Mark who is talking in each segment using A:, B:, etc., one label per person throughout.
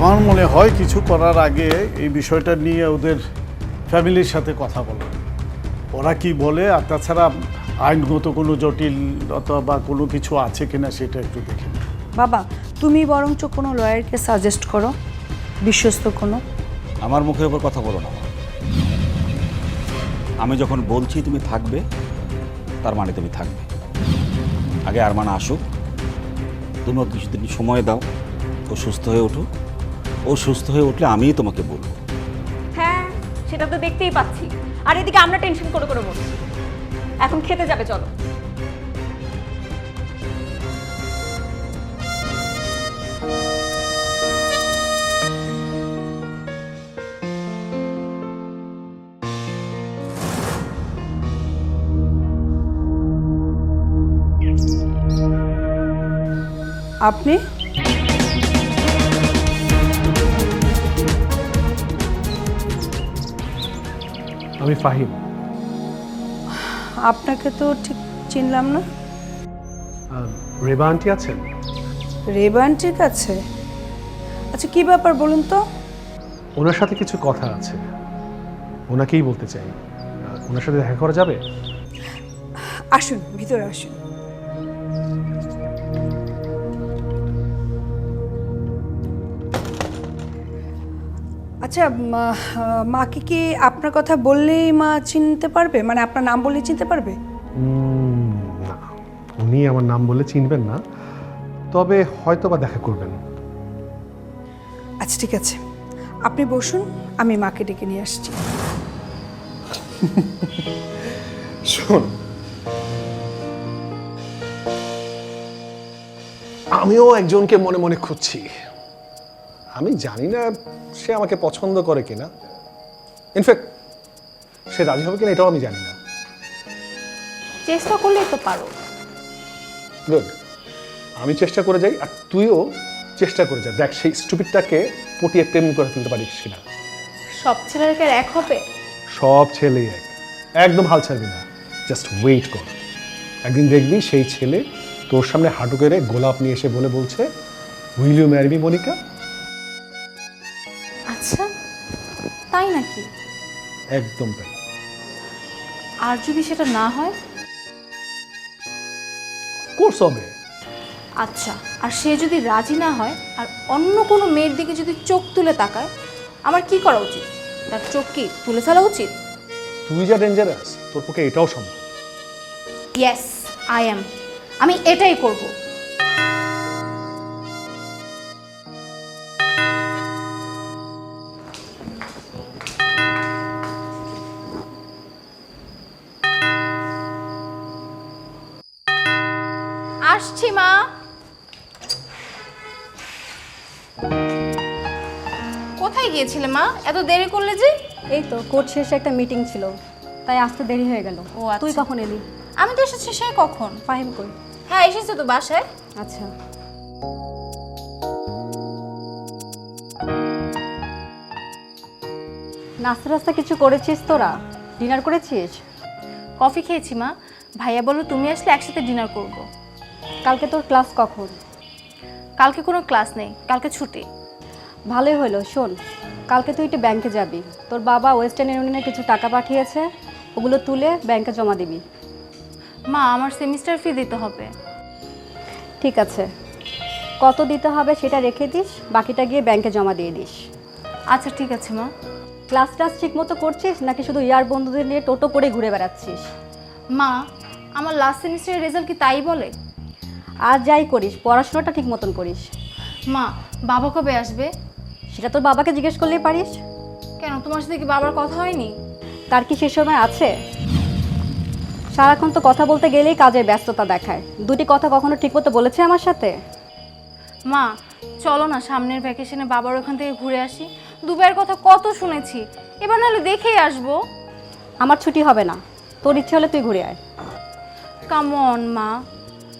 A: আমার মনে হয় কিছু করার আগে এই বিষয়টা নিয়ে ওদের ফ্যামিলির সাথে কথা বলো। ওরা কি বলে? আর তাছাড়া আইনগত কোনো জটিলতা বা কোনো কিছু আছে কিনা সেটা একটু দেখে
B: বাবা তুমি বরঞ্চ কোনো লয়ারকে সাজেস্ট করো বিশ্বস্ত কোনো।
C: আমার মুখের উপর কথা বলো না আমি যখন বলছি তুমি থাকবে তার মানে তুমি থাকবে। আগে আর মানে আসুক তুমি কিছুদিন সময় দাও ও সুস্থ হয়ে উঠুক। ও সুস্থ হয়ে উঠলে আমিই তোমাকে বলব।
D: হ্যাঁ সেটা তো দেখতেই পাচ্ছি। আর এদিকে আমরা টেনশন করে করে বলছি এখন খেতে যাবে চলো।
B: আপনি?
E: আমি ফাহিম।
B: আপনাকে তো ঠিক চিনলাম না।
E: রেবা আন্টি আছেন?
B: রেবা আন্টির কাছে? আচ্ছা কি ব্যাপার বলুন তো?
E: ওনার সাথে কিছু কথা আছে। ওনাকেই বলতে চাই। ওনার সাথে দেখা করা যাবে?
B: আসুন ভিতরে আসুন। আচ্ছা মা মাকে কি আপনার কথা বললেই মা চিনতে পারবে? মানে আপনার নাম বললেই চিনতে পারবে?
E: না। উনি আমার নাম বলে চিনবেন না। তবে হয়তো বা দেখা করবেন।
B: আচ্ছা ঠিক আছে। আপনি বসুন আমি মাকে ডেকে নিয়ে আসছি।
E: শোন। আমিও একজনকে মনে মনে খুঁজছি। আমি জানি না সে আমাকে পছন্দ করে কিনা। ইনফ্যাক্ট সে রাজি হবে কিনা এটাও আমি জানি না।
D: চেষ্টা করলেই তো পারো।
E: গুড আমি চেষ্টা করে যাই আর তুইও চেষ্টা করে যা। দেখ সেই স্টুপিডটাকে পটিয়ে প্রেম করে ফেলতে পারিস কিনা।
D: সব ছেলেকে এক হবে?
E: সব ছেলেই এক। একদম হাল ছাড়বি না। জাস্ট ওয়েট কর। একদিন দেখবি সেই ছেলে তোর সামনে হাঁটু করে গোলাপ নিয়ে এসে বলে বলছে উইল ইউ ম্যারি মনিকা
D: তাই নাকি?
E: একদম তাই।
D: আর যদি সেটা না হয়?
E: কোর্স হবে।
D: আচ্ছা আর সে যদি রাজি না হয় আর অন্য কোনো মেয়ের দিকে যদি চোখ তুলে তাকায় আমার কি করা উচিত? তার চোখ কি তুলে ফেলা উচিত?
E: তুই যা ডেঞ্জারাস তোর পক্ষে এটাও সম্ভব।
D: ইয়েস আই অ্যাম আমি এটাই করব। গিয়েছিলে মা এত দেরি করলে যে?
F: এই তো কোর্ট শেষে একটা মিটিং ছিল তাই আসতে দেরি হয়ে গেল।
D: ও, আচ্ছা।
F: তুই কখন এলি?
D: আমি তো এসেছি সে কখন?
F: ফাহিম কই?
D: হ্যাঁ এসেছে তো বাসায়।
F: আচ্ছা। নাস্তা রাস্তা কিছু করেছিস তোরা? ডিনার করেছিস?
D: কফি খেয়েছি মা। ভাইয়া বলল তুমি আসলে একসাথে ডিনার করব।
F: কালকে তোর ক্লাস কখন?
D: কালকে কোনো ক্লাস নেই কালকে ছুটি।
F: ভালোই হলো শোন। কালকে তুই একটু ব্যাংকে যাবি। তোর বাবা ওয়েস্টার্ন ইউনিয়নে কিছু টাকা পাঠিয়েছে ওগুলো তুলে ব্যাংকে জমা দিবি।
D: মা আমার সেমিস্টার ফি দিতে হবে।
F: ঠিক আছে। কত দিতে হবে সেটা রেখে দিস বাকিটা গিয়ে ব্যাংকে জমা দিয়ে দিস।
D: আচ্ছা ঠিক আছে মা।
F: ক্লাস টাস ঠিক মতো করছিস নাকি শুধু ইয়ার বন্ধুদের নিয়ে টোটো করে ঘুরে বেড়াচ্ছিস?
D: মা আমার লাস্ট সেমিস্টারের রেজাল্ট কি তাই বলে?
F: আর যাই করিস পড়াশোনাটা ঠিক মতন করিস।
D: মা বাবা কবে আসবে?
F: সেটা তোর বাবাকে জিজ্ঞেস করলেই পারিস।
D: কেন? তোমার সাথে কি বাবার কথা হয়নি?
F: তার কি সে সময় আছে? সারাক্ষণ তো কথা বলতে গেলেই কাজের ব্যস্ততা দেখায়। দুটি কথা কখনো ঠিকমতো বলেছে আমার সাথে?
D: মা চলো না সামনের ভ্যাকেশনে বাবার ওখান থেকে ঘুরে আসি। দুবাইয়ের কথা কত শুনেছি। এবার নাহলে দেখেই আসব।
F: আমার ছুটি হবে না। তোর ইচ্ছে হলে তুই ঘুরে আয়।
D: কামন মা।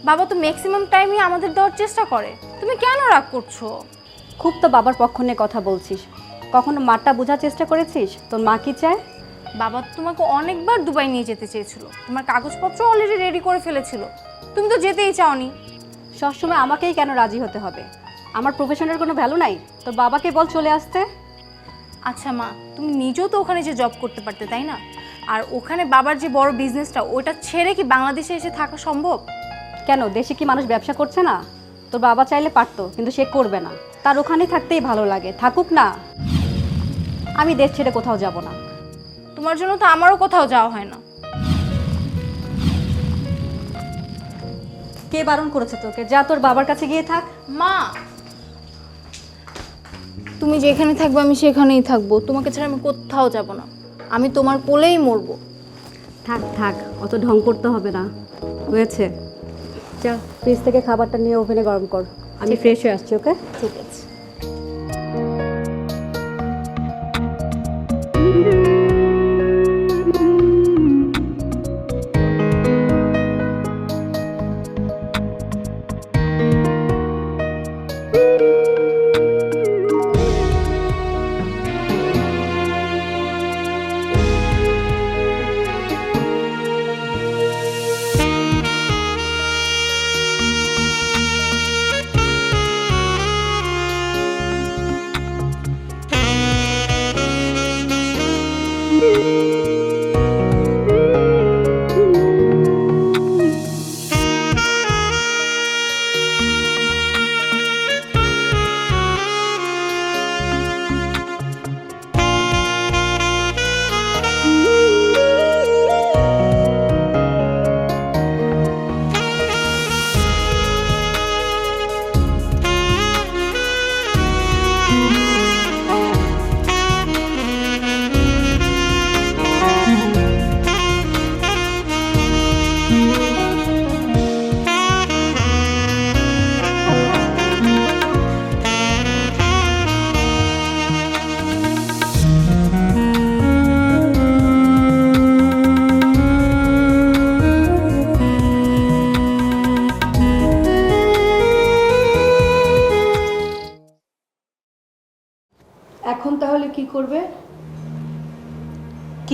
D: বাবা তো ম্যাক্সিমাম টাইমই আমাদের দেওয়ার চেষ্টা করে। তুমি কেন রাগ করছ?
F: খুব তো বাবার পক্ষ নিয়ে কথা বলছিস। কখনো মাটা বোঝার চেষ্টা করেছিস? তোর মা কি চায়?
D: বাবা তো তোমাকে অনেকবার দুবাই নিয়ে যেতে চেয়েছিল। তোমার কাগজপত্র অলরেডি রেডি করে ফেলেছিল। তুমি তো যেতেই চাওনি।
F: সবসময় আমাকেই কেন রাজি হতে হবে? আমার প্রফেশনের কোনো ভ্যালু নাই? তোর বাবাকে বল চলে আসতে।
D: আচ্ছা মা তুমি নিজেও তো ওখানে যে জব করতে পারতে তাই না? আর ওখানে বাবার যে বড় বিজনেসটা ওটা ছেড়ে কি বাংলাদেশে এসে থাকা সম্ভব?
F: কেন? দেশে কি মানুষ ব্যবসা করছে না? তোর বাবা চাইলে পারতো কিন্তু সে করবে না। তার ওখানে থাকতেই ভালো লাগে। থাকুক না। আমি দেশ ছেড়ে কোথাও যাব না।
D: তোমার জন্য তো আমারও কোথাও যাওয়া হয় না।
F: কে বারণ করেছে তোকে? যা তোর বাবার কাছে গিয়ে থাক।
D: মা! তুমি যেখানে থাকবে আমি সেখানেই থাকব। তোমাকে ছাড়া আমি কোথাও যাব না। আমি তোমার কোলেই মরবো।
F: থাক থাক অত ঢং করতে হবে না। হয়েছে। চল ফ্রিজ থেকে খাবারটা নিয়ে ওভেনে গরম কর। আমি ফ্রেশ হয়ে আসছি ওকে
D: ঠিক আছে।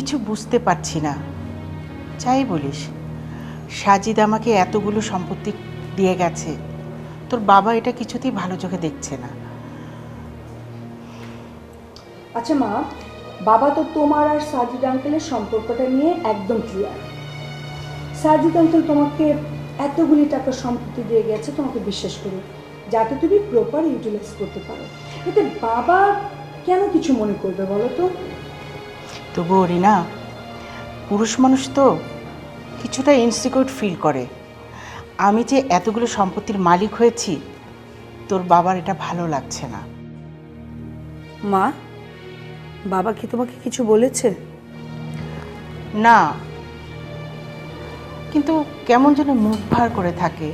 G: কিছু বুঝতে পারছি না। যাই বলিস, সাজিদ আমাকে এতগুলো সম্পত্তি দিয়ে গেছে। তোর বাবা এটা কিছুতেই ভালো চোখে দেখছে না।
B: আচ্ছা মা, বাবা তো তোমার আর সাজিদ আঙ্কেলের সম্পর্কটা নিয়ে একদম ক্লিয়ার সাজিদ আঙ্কেল তোমাকে এতগুলি টাকা সম্পত্তি দিয়ে গেছে, তোমাকে বিশ্বাস করে যাতে তুমি প্রপার ইউটিলাইজ করতে পারো। এতে বাবা কেন কিছু মনে করবে বলো তো?
G: তবুও রিনা পুরুষ মানুষ তো কিছুটা ইনসিকিউর ফিল করে। আমি যে এতগুলো সম্পত্তির মালিক হয়েছি তোর বাবার এটা ভালো লাগছে না।
B: মা বাবা কি তোমাকে কিছু বলেছে?
G: না কিন্তু কেমন যেন মুখ ভার করে থাকে।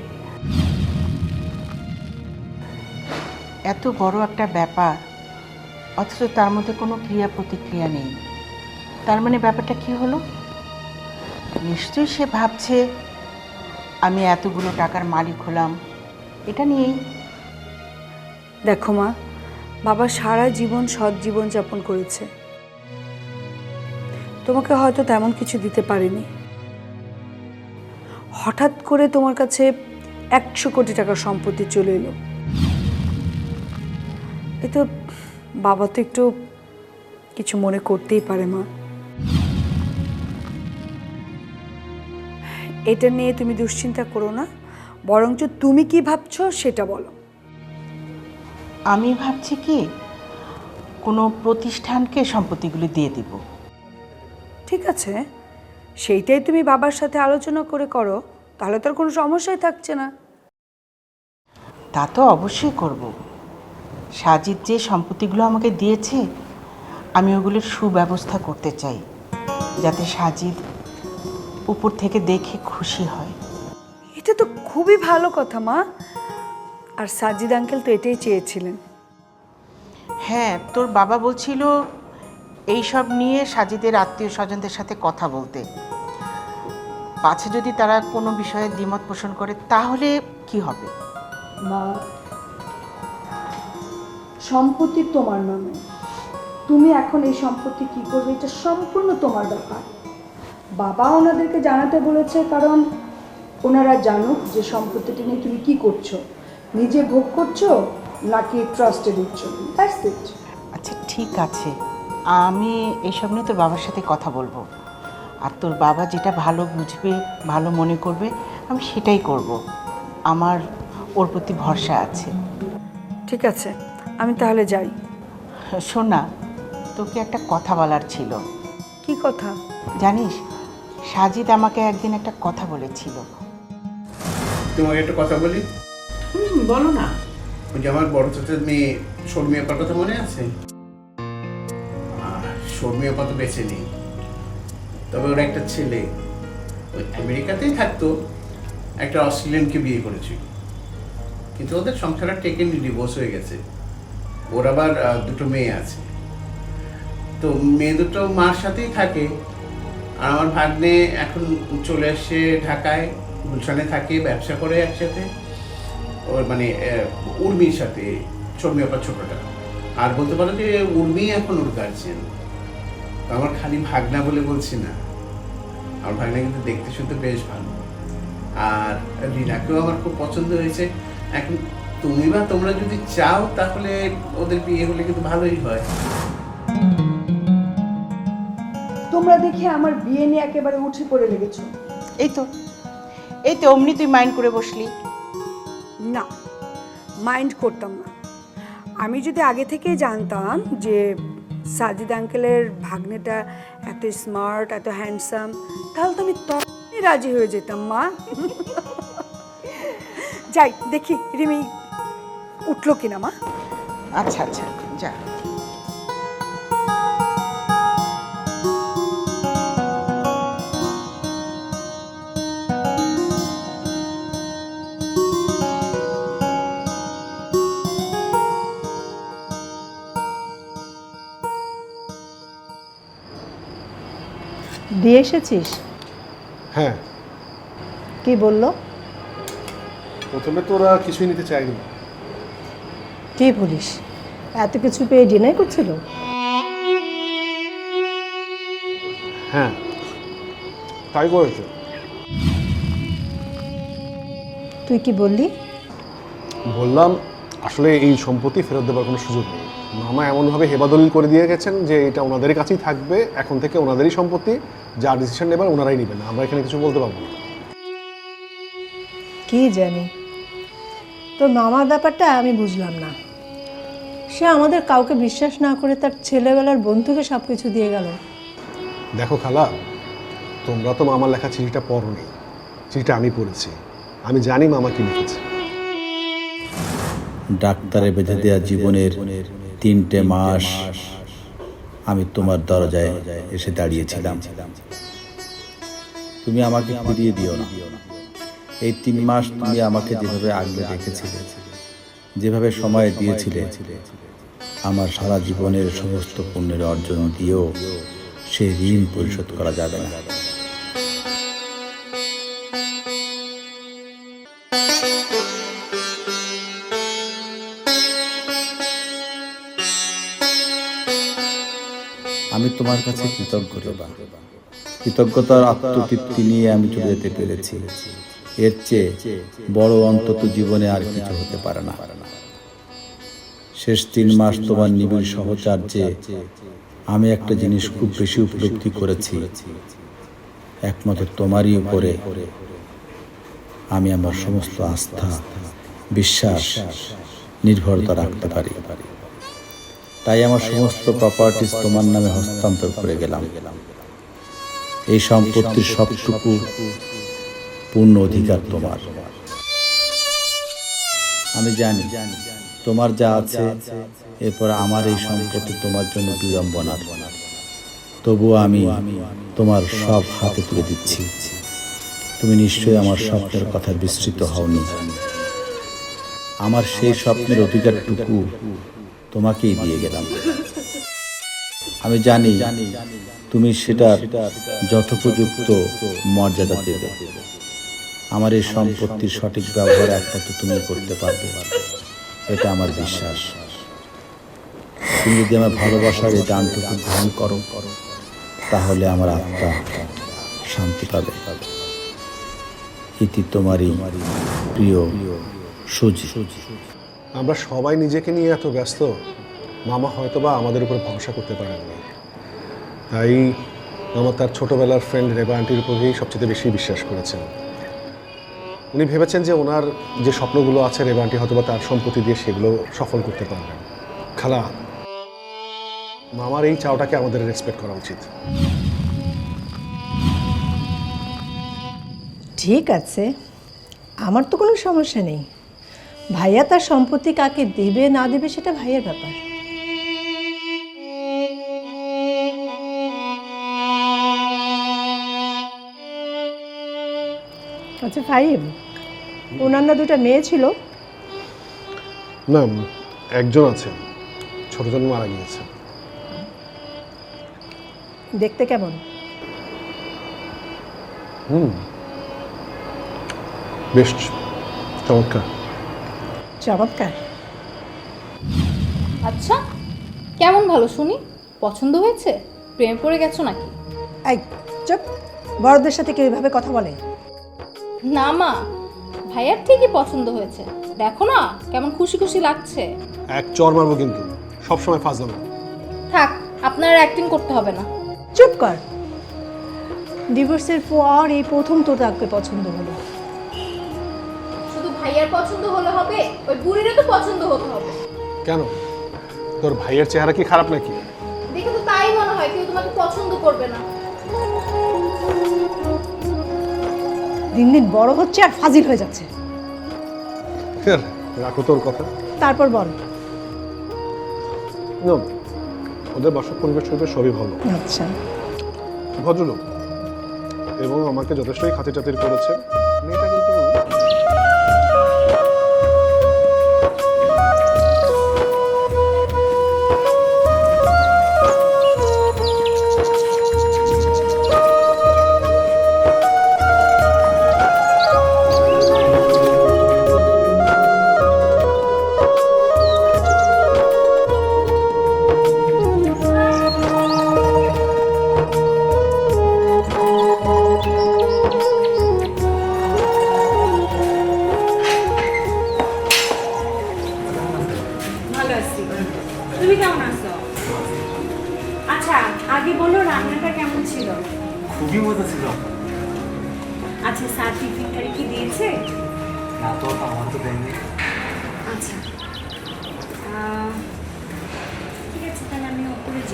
G: এত বড় একটা ব্যাপার অথচ তার মধ্যে কোনো ক্রিয়া প্রতিক্রিয়া নেই। তার মানে ব্যাপারটা কি হলো? নিশ্চয়ই সে ভাবছে, আমি এতগুলো টাকার মালিক হলাম। এটা নিয়েই।
B: দেখো মা, বাবা সারা জীবন সৎ জীবন যাপন করেছে। তোমাকে হয়তো তেমন কিছু দিতে পারেনি। হঠাৎ করে তোমার কাছে একশো কোটি টাকার সম্পত্তি চলে এলো। এ তো বাবা তো একটু কিছু মনে করতেই পারে মা। এটা নিয়ে তুমি দুশ্চিন্তা করো না বরঞ্চ তুমি কি ভাবছ সেটা বলো।
G: আমি ভাবছি কি কোনো প্রতিষ্ঠানকে সম্পত্তিগুলি দিয়ে দিব।
B: ঠিক আছে সেইটাই তুমি বাবার সাথে আলোচনা করে করো তাহলে তো আর কোনো সমস্যাই থাকছে না।
G: তা তো অবশ্যই করব। সাজিদ যে সম্পত্তিগুলো আমাকে দিয়েছে আমি ওগুলোর সুব্যবস্থা করতে চাই যাতে সাজিদ উপর থেকে দেখে খুশি হয়।
B: এটা তো খুবই ভালো কথা মা। আর সাজিদ আঙ্কেল তো এটাই চেয়েছিলেন।
G: হ্যাঁ তোর বাবা বলছিল এইসব নিয়ে সাজিদের আত্মীয় স্বজনদের সাথে কথা বলতে। পাছে যদি তারা কোনো বিষয়ে দ্বিমত পোষণ করে তাহলে কি হবে?
B: মা সম্পত্তি তোমার নামে। তুমি এখন এই সম্পত্তি কি করবে? এটা সম্পূর্ণ তোমার ব্যাপার। বাবা ওনাদেরকে জানাতে বলেছে কারণ ওনারা জানুক যে সম্পত্তিটি নিয়ে তুমি কি করছ। নিজে ভোগ করছ নাকি জন্য দ্যাটস ইট
G: আচ্ছা ঠিক আছে। আমি এইসব নিয়ে তোর বাবার সাথে কথা বলব। আর তোর বাবা যেটা ভালো বুঝবে ভালো মনে করবে আমি সেটাই করব। আমার ওর প্রতি ভরসা আছে।
B: ঠিক আছে আমি তাহলে যাই।
G: শোন না তোকে একটা কথা বলার ছিল।
B: কি কথা?
G: জানিস সাজিদ আমাকে একদিন একটা কথা বলেছিল।
H: তোমাকে একটা কথা বলি?
G: হুম বলো না।
H: ওই যে আমার বড় চাচার মেয়ে শর্মী আপার কথা মনে আছে? শর্মী আপা তো বেঁচে নেই। তবে ওর একটা ছেলে ওই আমেরিকাতেই থাকতো একটা অস্ট্রেলিয়ানকে বিয়ে করেছিল। কিন্তু ওদের সংসারটা টেকেনি ডিভোর্স হয়ে গেছে। ওর আবার আহ, দুটো মেয়ে আছে। তো মেয়ে দুটো মার সাথেই থাকে। আর আমার ভাগ্নে এখন চলে আসছে ঢাকায়, গুলশানে থাকে, ব্যবসা করে একসাথে। ওর মানে উর্মির সাথে আপার ছোটটা। আর বলতে পারো যে উর্মি এখন ওর গার্জিয়ান আমার খালি ভাগনা বলে বলছি না। আমার ভাগনা কিন্তু দেখতে শুনতে বেশ ভালো। আর রিনাকেও আমার খুব পছন্দ হয়েছে। এখন তুমি বা তোমরা যদি চাও, তাহলে ওদের বিয়ে হলে কিন্তু ভালোই হয়।
B: তোমরা দেখে আমার বিয়ে নিয়ে একেবারে উঠে পড়ে লেগেছো।
G: এই তো এই তো অমনি তুই মাইন্ড করে বসলি।
B: না মাইন্ড করতাম না। আমি যদি আগে থেকেই জানতাম যে সাজিদ আঙ্কেলের ভাগ্নেটা এত স্মার্ট এত হ্যান্ডসাম তাহলে তো আমি তখনই রাজি হয়ে যেতাম মা। যাই দেখি রিমি উঠল কিনা মা?
G: আচ্ছা আচ্ছা যা।
I: দিয়ে এসেছিস?
E: হ্যাঁ।
I: কি বলল?
E: প্রথমে তোরা কিছুই নিতে চাইনি
I: কি বলিস? এত কিছু পেয়ে ডিনাই করছিল?
E: হ্যাঁ তাই করেছে।
I: তুই কি বললি?
E: বললাম আসলে এই সম্পত্তি ফেরত দেওয়ার কোনো সুযোগ নেই। মামা এমনভাবে হেবাদলিল করে দিয়ে গেছেন যে এটা ওনাদেরই কাছেই থাকবে এখন থেকে ওনাদেরই সম্পত্তি যা ডিসিশন নেবার ওনারাই নেবেন আমরা এখানে কিছু বলতে পারব না।
I: কি জানি? তো মামার ব্যাপারটা আমি বুঝলাম না। সে আমাদের কাউকে বিশ্বাস না করে তার ছেলেবেলার বন্ধুকে সব কিছু দিয়ে গেল।
E: দেখো খালা তোমরা তো মামার লেখা চিঠিটা পড়োনি। চিঠিটা আমি পড়েছি। আমি জানি মামা কি লিখেছে।
C: ডাক্তারে বেঁধে দেওয়া জীবনের তিনটে মাস আমি তোমার দরজায় এসে দাঁড়িয়েছিলাম। তুমি আমাকে ফিরিয়ে দিও না। এই তিন মাস তুমি আমাকে যেভাবে আগলে রেখেছিলে, যেভাবে সময় দিয়েছিলে, আমার সারা জীবনের সমস্ত পুণ্যের অর্জন দিয়েও সেই ঋণ পরিশোধ করা যাবে না। তোমার কাছে কৃতজ্ঞ রেবা কৃতজ্ঞতার আত্মতৃপ্তি নিয়ে আমি চলে যেতে পেরেছি। এর চেয়ে বড় অন্তত জীবনে আর কিছু হতে পারে না। শেষ তিন মাস তোমার নিবিড় সহচার্যে আমি একটা জিনিস খুব বেশি উপলব্ধি করেছি। একমাত্র তোমারই উপরে আমি আমার সমস্ত আস্থা, বিশ্বাস, নির্ভরতা রাখতে পারি। তাই আমার সমস্ত প্রপার্টিস তোমার নামে হস্তান্তর করে গেলাম। এই সম্পত্তির সবটুকু পূর্ণ অধিকার তোমার। আমি জানি, তোমার যা আছে, এরপর আমার এই সম্পত্তি তোমার জন্য বিড়ম্বনার। তবুও আমি তোমার সব হাতে তুলে দিচ্ছি। তুমি নিশ্চয়ই আমার স্বপ্নের কথা বিস্তৃত হওনি। আমার সেই স্বপ্নের অধিকারটুকু তোমাকেই দিয়ে গেলাম। আমি জানি তুমি সেটার যথোপযুক্ত মর্যাদা দেবে। আমার এই সম্পত্তির সঠিক ব্যবহার একমাত্র তুমি করতে পারবে। এটা আমার বিশ্বাস। তুমি যদি আমার ভালোবাসার এই দানটুকু গ্রহণ করো, তাহলে আমার আত্মা শান্তি পাবে। ইতি তোমারই প্রিয় সুজি।
E: আমরা সবাই নিজেকে নিয়ে এত ব্যস্ত, মামা হয়তো বা আমাদের উপর ভরসা করতে পারেননি তাই মামা তার ছোটোবেলার ফ্রেন্ড রেবা আন্টির উপরেই সবচেয়ে বেশি বিশ্বাস করেছেন। উনি ভেবেছেন যে ওনার যে স্বপ্নগুলো আছে রেবা আন্টি হয়তো বা তার সম্পত্তি দিয়ে সেগুলো সফল করতে পারবেন। খালা, মামার এই চাওটাকে আমাদের রেসপেক্ট করা উচিত।
I: ঠিক আছে। আমার তো কোনো সমস্যা নেই। ভাইয়া তার সম্পত্তি কাকে দেবে না দেবে সেটা ভাইয়ের ব্যাপার। আচ্ছা ফাইভ ওনার না দুটা মেয়ে ছিল?
E: না একজন আছে। ছোটজন মারা গিয়েছে।
I: দেখতে কেমন?
E: হুম। বেশ চমৎকার।
I: চমৎকার।
D: আচ্ছা কেমন ভালো শুনি? পছন্দ হয়েছে? প্রেমে পড়ে গেছো নাকি?
I: এই চুপ। বড়দের সাথে কেউ এভাবে কথা বলে?
D: না মা ভাইয়ার ঠিকই পছন্দ হয়েছে। দেখো না কেমন খুশি খুশি লাগছে।
E: এক চর মারবো কিন্তু সবসময় ফাজলাম
D: থাক আপনার অ্যাক্টিং করতে হবে না।
I: চুপ কর। ডিভোর্সের পর এই প্রথম তোর তাকে পছন্দ হলো।
D: ভাইয়ার পছন্দ হলে হবে ওই বুড়িরও তো পছন্দ হতে হবে।
E: কেন? তোর ভাইয়ের চেহারা কি খারাপ নাকি?
D: দেখে তো তাই মনে হয় কেউ তোমাকে পছন্দ করবে না।
I: দিন দিন বড় হচ্ছে আর ফাজিল হয়ে যাচ্ছে।
E: রাখো তোর কথা।
I: তারপর বল।
E: না, ওদের বাসা পরিবেশ টরিবেশ সবই ভালো।
I: আচ্ছা।
E: ভদ্রলোক এবং আমাকে যথেষ্টই খাতির টাতির করেছে। মেয়েটা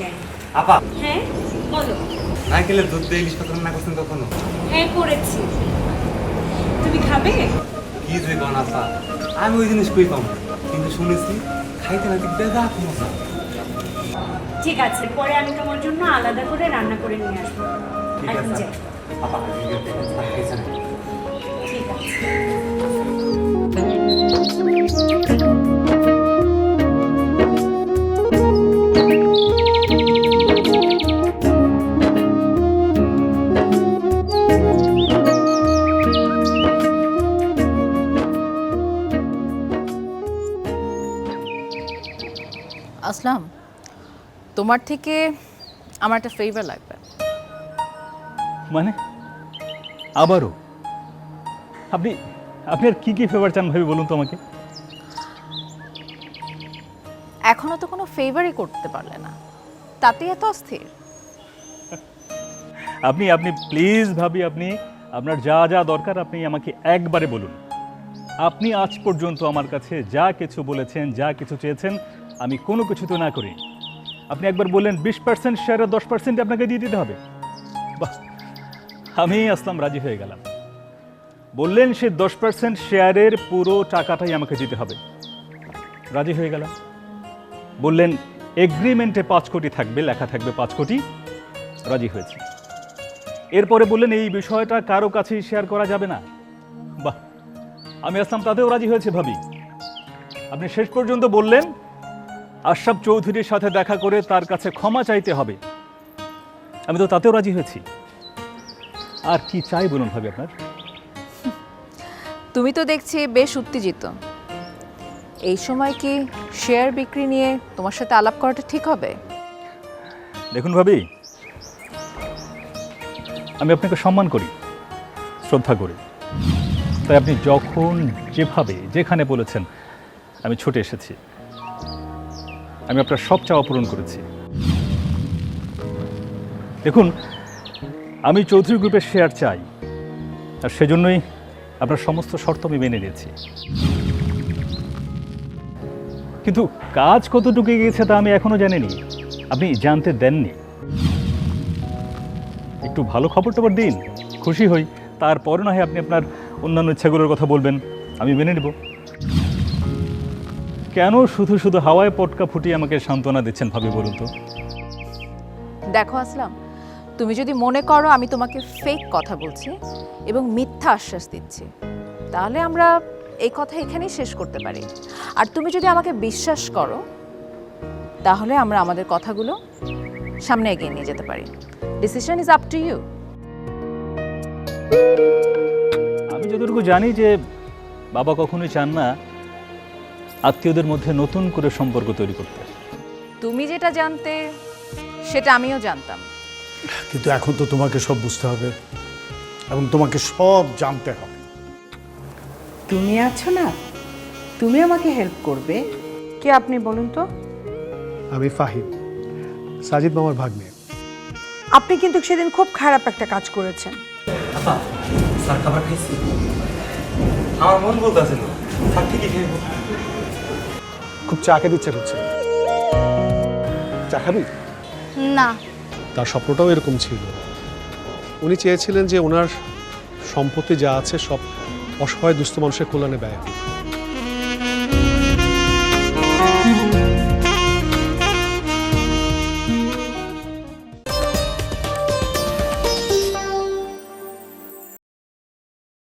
J: যাই।
K: আপা।
J: হ্যাঁ বলো।
K: নারকেলের দুধ দিয়ে ইলিশ পাতা রান্না করছেন কখনো?
J: হ্যাঁ করেছি। তুমি খাবে?
K: কি জয় গন আপা আমি ওই জিনিস কই পাবো? কিন্তু শুনেছি খাইতে নাকি বেদা মজা।
J: ঠিক আছে পরে আমি তোমার জন্য আলাদা করে রান্না করে নিয়ে আসব।
K: ঠিক আছে। আপা
J: ঠিক আছে।
L: আসলাম? তোমার থেকে আমার একটা ফেভার লাগবে।
M: মানে? আবারও? আপনি আপনি আর কী কী ফেভার চান ভাবি বলুন তো আমাকে।
L: এখনও তো কোনো ফেভারই করতে পারলে না। তাতে এত অস্থির।
M: আপনি আপনি প্লিজ ভাবি আপনি আপনার যা যা দরকার আপনি আমাকে একবারে বলুন। আপনি আজ পর্যন্ত আমার কাছে যা কিছু বলেছেন যা কিছু চেয়েছেন আমি কোনো কিছু তো না করি। আপনি একবার বললেন, বিশ পার্সেন্ট শেয়ারের দশ পার্সেন্ট আপনাকে দিয়ে দিতে হবে। বাহ! আমি আসলাম, রাজি হয়ে গেলাম। বললেন, সে দশ পার্সেন্ট শেয়ারের পুরো টাকাটাই আমাকে দিতে হবে। রাজি হয়ে গেলাম। বললেন এগ্রিমেন্টে পাঁচ কোটি থাকবে, লেখা থাকবে পাঁচ কোটি। রাজি হয়েছে। এরপরে বললেন, এই বিষয়টা কারও কাছেই শেয়ার করা যাবে না। বাহ! আমি আসলাম, তাতেও রাজি হয়েছে ভাবি। আপনি শেষ পর্যন্ত বললেন আশরাফ চৌধুরীর সাথে দেখা করে তার কাছে ক্ষমা চাইতে হবে। আমি তো তাতেও রাজি হয়েছি। আর কি চাই বলুন ভাবি আপনার?
L: তুমি তো দেখছি বেশ উত্তেজিত। এই সময় কি শেয়ার বিক্রি নিয়ে তোমার সাথে আলাপ করাটা ঠিক হবে?
M: দেখুন ভাবি আমি আপনাকে সম্মান করি শ্রদ্ধা করি। তাই আপনি যখন যেভাবে যেখানে বলেছেন আমি ছুটে এসেছি। আমি আপনার সব চাওয়া পূরণ করেছি। দেখুন, আমি চৌধুরী গ্রুপের শেয়ার চাই, আর সেজন্যই আপনার সমস্ত শর্ত আমি মেনে নিয়েছি। কিন্তু কাজ কতটুকু গিয়েছে তা আমি এখনও জানিনি, আপনি জানতে দেননি। একটু ভালো খবর টবর দিন, খুশি হই তারপরে না হয় আপনি আপনার অন্যান্য ইচ্ছাগুলোর কথা বলবেন, আমি মেনে নেব। কেন শুধু শুধু হাওয়ায় পটকা ফুটিয়ে আমাকে সান্ত্বনা দিচ্ছেন ভাবি বলুন তো?
L: দেখো আসলাম তুমি যদি মনে করো আমি তোমাকে ফেক কথা বলছি এবং মিথ্যা আশ্বাস দিচ্ছি তাহলে আমরা এই কথা এখানেই শেষ করতে পারি। আর তুমি যদি আমাকে বিশ্বাস করো তাহলে আমরা আমাদের কথাগুলো সামনে এগিয়ে নিয়ে যেতে পারি। Decision is up to you
M: আমি যতটুকু জানি যে বাবা কখনোই চান না আত্মীয়দের মধ্যে নতুন করে সম্পর্ক তৈরি করতে।
L: তুমি যেটা জানতে সেটা আমিও জানতাম।
A: কিন্তু এখন তো তোমাকে সব বুঝতে হবে এবং তোমাকে সব জানতে হবে।
G: তুমি আছো না? তুমি আমাকে হেল্প করবে?
B: কে আপনি বলুন তো?
E: আমি ফাহিম সাজিদ মামার ভাগ্নে।
B: আপনি কিন্তু সেদিন খুব খারাপ একটা কাজ করেছেন।
K: আপা স্যার খাবার খাইছি। আমার মন বলতেছে না স্যার ঠিকই খাইব
E: খুব চা খেতে ইচ্ছে করছে। চা খাবি?
D: না।
E: তার স্বপ্নটাও এরকম ছিল। উনি চেয়েছিলেন যে ওনার সম্পত্তি যা আছে সব অসহায় দুস্থ মানুষের কল্যাণে ব্যয় হোক।